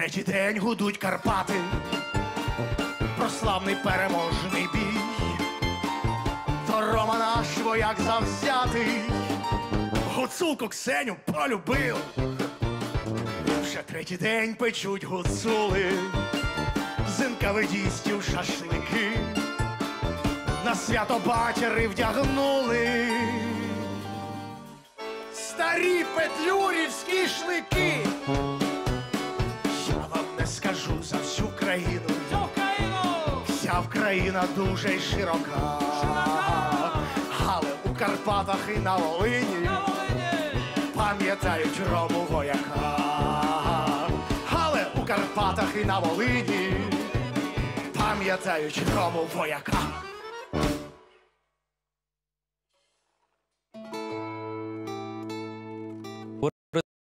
третій день гудуть Карпати. Про славний переможний бій. То Рома наш вояк завзятий. Гуцулку Ксеню полюбив. Вже третій день печуть гуцули. З інкавидістів шашлики. На свято батяри вдягнули. Старі петлюрівські Вся Вкраїна дуже й широка. Але у Карпатах і На Волині! пам'ятають Рому вояка. Але у Карпатах і на Волині пам'ятають Рому вояка.